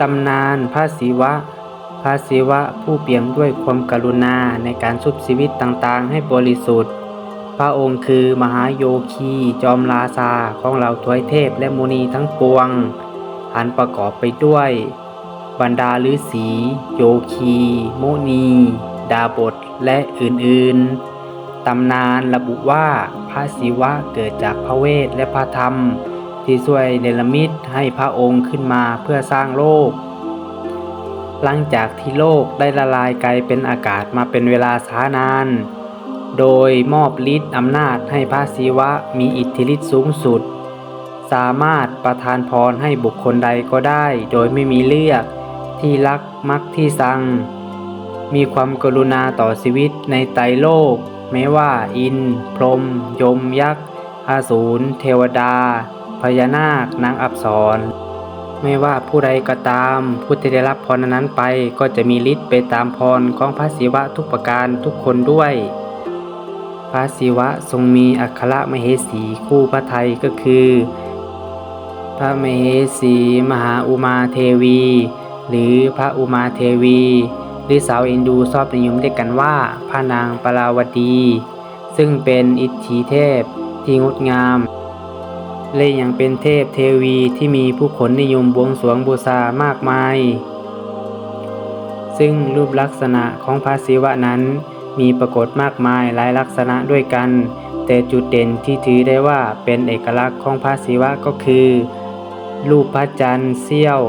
ตำนานพระศิวะ พระศิวะผู้เปี่ยมด้วยความกรุณาในการชุบชีวิตต่างๆ ให้บริสุทธิ์ พระองค์คือมหาโยคีจอมราชาของเหล่าทวยเทพและมุนีทั้งปวง อันประกอบไปด้วย บรรดาฤาษีโยคีมุนี ดาบทและอื่นๆ ตำนานระบุว่าพระศิวะเกิดจากพระเวทและพระธรรม ที่ช่วยเนรมิตให้พระองค์ขึ้นมาเพื่อสร้างโลก หลังจากที่โลกได้ละลายกลายเป็นอากาศมาเป็นเวลาช้านาน โดยมอบฤทธิ์อำนาจให้พระศิวะมีอิทธิฤทธิ์สูงสุด สามารถประทานพรให้บุคคลใดก็ได้ โดยไม่มีเลือกที่รักมักที่สัง มีความกรุณาต่อชีวิตในไตรโลกแม้ว่าอิน พรหมยมยักษ์อาสูร เทวดา ญานาคนางอับสร ไม่ว่าผู้ใดก็ตาม ผู้ที่ได้รับพรนั้นไปก็จะมีฤทธิ์ไปตามพรของพระศิวะทุกประการทุกคนด้วย พระศิวะทรงมีอัครมเหสีคู่พระไทยก็คือ พระมเหสีมหาอุมาเทวี หรือพระอุมาเทวีหรือสาวอินดูชอบนิยมเรียกกันว่าพระนางปราวดี ซึ่งเป็นอิทธิเทพที่งดงาม และยังเป็นเทพเทวีที่มีผู้คนนิยมบวงสรวงบูชามากมาย ซึ่งรูปลักษณะของพระศิวะนั้นมีปรากฏมากมายหลายลักษณะด้วยกัน แต่จุดเด่นที่ถือได้ว่าเป็นเอกลักษณ์ของพระศิวะก็คือ รูปพระจันทร์เสี้ยว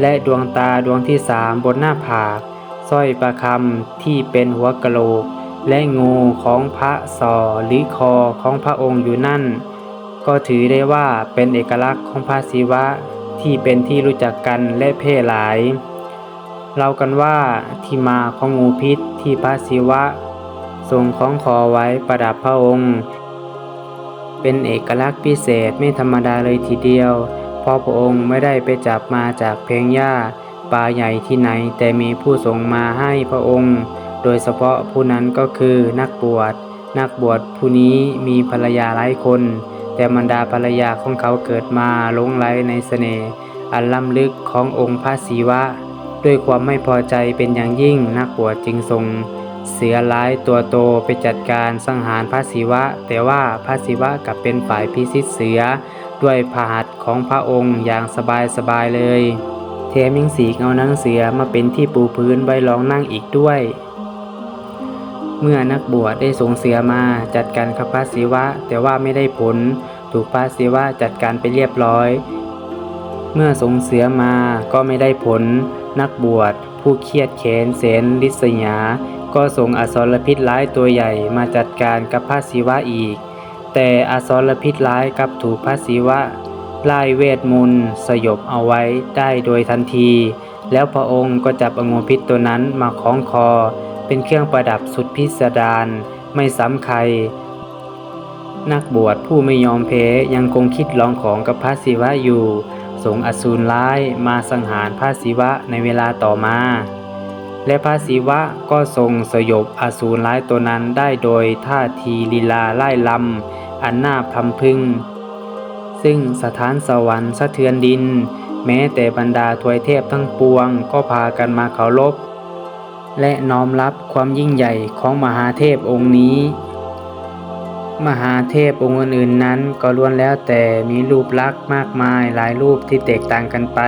และดวงตาดวงที่สามบนหน้าผากสร้อยประคำที่เป็นหัวกะโหลก และงูของพระสอหรือคอของพระองค์อยู่นั่น ก็ถือได้ว่าเป็นเอกลักษณ์ของพระศิวะที่เป็นที่รู้จักกันและเพ่หลายเล่ากันว่าที่มาของงูพิษที่พระศิวะทรงคล้องคอไว้ประดับพระองค์ เป็นเอกลักษณ์พิเศษไม่ธรรมดาเลยทีเดียว เพราะพระองค์ไม่ได้ไปจับมาจากเพงหญ้าป่าใหญ่ที่ไหนแต่มีผู้ส่งมาให้พระองค์ โดยเฉพาะผู้นั้นก็คือนักบวช นักบวชผู้นี้มีภรรยาหลายคน แต่บรรดาภรรยาของเขาเกิดมาหลงไหลในเสน่ห์อันล้ำลึกขององค์พระศิวะ ด้วยความไม่พอใจเป็นอย่างยิ่งนักบวชจึงทรง เสือร้ายตัวโตไปจัดการสังหารพระศิวะ แต่ว่าพระศิวะกลับเป็นฝ่ายพิชิตเสือ ด้วยพาหัตของพระองค์อย่างสบายสบายๆเลยแถมยังสีเอานังเสือมาเป็นที่ปูพื้นไว้รองนั่งอีกด้วย เมื่อนักบวชได้ส่งเสือมาจัดการกับพระศิวะ แต่ว่าไม่ได้ผล ถูกพระศิวะจัดการไปเรียบร้อย เมื่อส่งเสือมาก็ไม่ได้ผล นักบวช ผู้เครียดแค้นเสนลิษยา ก็ส่งอสรพิษร้ายตัวใหญ่มาจัดการกับพระศิวะอีก แต่อสรพิษร้ายกับถูกพระศิวะไล่เวทมนต์สยบเอาไว้ได้โดยทันที แล้วพระองค์ก็จับองูพิษตัวนั้นมาคล้องคอ เป็นเครื่องประดับสุดพิสดารไม่ซ้ำใคร นักบวชผู้ไม่ยอมแพ้ยังคงคิดลองของกับพระศิวะอยู่ส่งอสูรร้ายมาสังหารพระศิวะในเวลาต่อมา และพระศิวะก็ทรงสยบอสูรร้ายตัวนั้นได้โดยท่าทีลีลาไล่ลำอันน่าพำพึงซึ่งสถานสวรรค์สะเทือนดิน แม้แต่บรรดาทวยเทพทั้งปวงก็พากันมาเคารพ และน้อมรับความยิ่งใหญ่ของมหาเทพองค์นี้ มหาเทพองค์อื่นๆนั้นก็ล้วนแล้วแต่มีรูปลักษณ์มากมายหลายรูปที่แตกต่างกันไป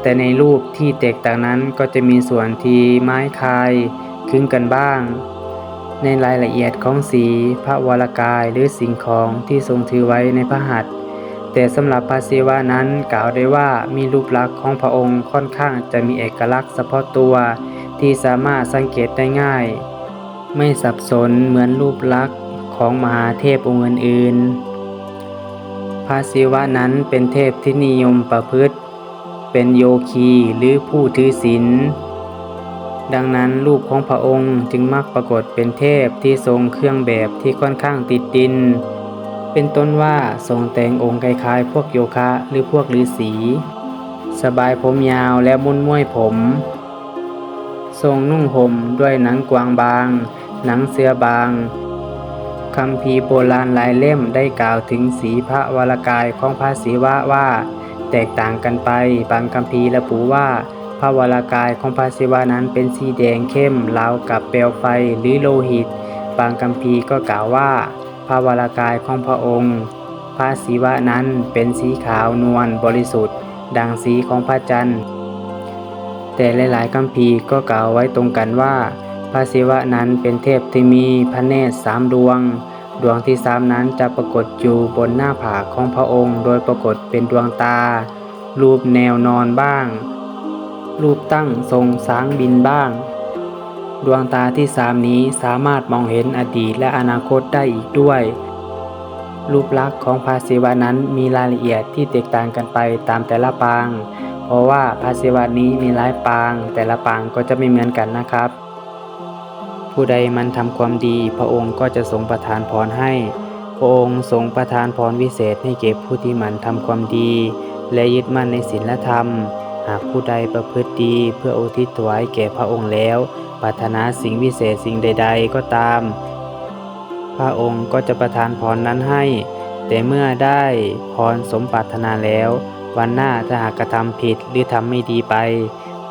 แต่ในรูปที่แตกต่างนั้นก็จะมีส่วนที่ไม้คายคลึงกันบ้าง ในรายละเอียดของสีพระวรากายหรือสิ่งของที่ทรงถือไว้ในพระหัตถ์แต่สำหรับพระศิวะนั้นกล่าวได้ว่ามีรูปลักษณ์ของพระองค์ค่อนข้างจะมีเอกลักษณ์เฉพาะตัว ที่สามารถสังเกตได้ง่าย ไม่สับสนเหมือนรูปลักษณ์ของมหาเทพองค์อื่นๆพระศิวะนั้นเป็นเทพที่นิยมประพฤติ เป็นโยคีหรือผู้ถือศีลดังนั้นรูปของพระองค์จึงมักปรากฏเป็นเทพที่ทรงเครื่องแบบที่ค่อนข้างติดดิน เป็นต้นว่าทรงแต่งองค์คล้ายๆพวกโยคะหรือพวกฤาษี สบายผมยาวและมุ่นม้วยผม ทรงนุ่งห่มด้วยหนังกวางบาง หนังเสือบางคำพีโบราณหลายเล่มได้กล่าวถึงสีพระวรากายของพระศิวะว่า แตกต่างกันไป บางคัมภีระบุว่า พระวรากายของพระศิวะนั้นเป็นสีแดงเข้มราวกับเปลวไฟหรือโลหิต บางคัมภีก็กล่าวว่า พระวรากายของพระองค์ พระศิวะนั้นเป็นสีขาวนวลบริสุทธิ์ ดังสีของพระจันทร์ แต่หลายๆคัมภีร์ก็กล่าวไว้ตรงกันว่า พระศิวะนั้นเป็นเทพที่มีพระเนตรสามดวง ดวงที่สามนั้นจะปรากฏอยู่บนหน้าผากของพระองค์ โดยปรากฏเป็นดวงตา รูปแนวนอนบ้าง รูปตั้งทรงสางบินบ้าง ดวงตาที่สามนี้สามารถมองเห็นอดีตและอนาคตได้อีกด้วยรูปลักษณ์ของพระศิวะนั้นมีรายละเอียดที่แตกต่างกันไปตามแต่ละปาง เพราะว่าพระศิวะนี้มีหลายปาง แต่ละปางก็จะไม่เหมือนกันนะครับ ผู้ใดมันทำความดี พระองค์ก็จะทรงประทานพรให้ พระองค์ทรงประทานพรวิเศษให้แก่ผู้ที่มันทำความดี และยึดมั่นในศีลธรรม หากผู้ใดประพฤติดีเพื่ออุทิศถวายแก่พระองค์แล้วปรารถนาสิ่งวิเศษสิ่งใด ๆ ก็ตาม พระองค์ก็จะประทานพรนั้นให้ แต่เมื่อได้พรสมปรารถนาแล้ว วันหน้าถ้าหากกระทำผิดหรือทำไม่ดีไป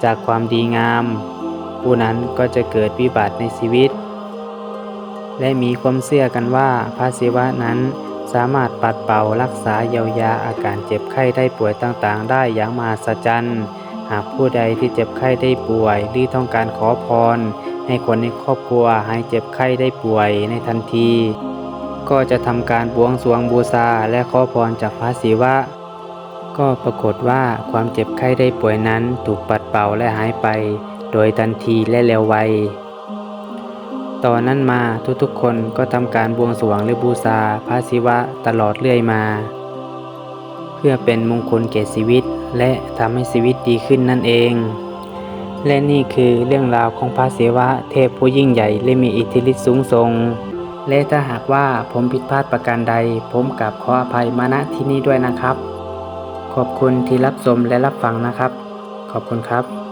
จากความดีงาม ผู้นั้นก็จะเกิดวิบัติในชีวิต และมีความเชื่อกันว่าพระศิวะนั้นสามารถปัดเป่ารักษาเยียวยาอาการเจ็บไข้ได้ป่วยต่างๆ ได้อย่างมหัศจรรย์หากผู้ใดที่เจ็บไข้ได้ป่วยหรือต้องการขอพร ให้คนในครอบครัวหายเจ็บไข้ได้ป่วยในทันที ก็จะทำการบวงสรวงบูชาและขอพรจากพระศิวะ ก็ปรากฏว่าความเจ็บไข้ได้ป่วยนั้นถูกปัดเป่าและหายไป โดยทันทีและเร็วไว ต่อนนั้นมาทุกๆคนก็ทำการบวงสรวงหรือบูชาพระศิวะตลอดเรื่อยมา เพื่อเป็นมงคลแก่ชีวิตและทำให้ชีวิตดีขึ้นนั่นเอง และนี่คือเรื่องราวของพระศิวะเทพผู้ยิ่งใหญ่และมีอิทธิฤทธิ์สูงส่งและถ้าหากว่าผมผิดพลาดประการใด ผมกับขออภัยมาณที่นี้ด้วยนะครับ ขอบคุณที่รับชมและรับฟังนะครับ ขอบคุณครับ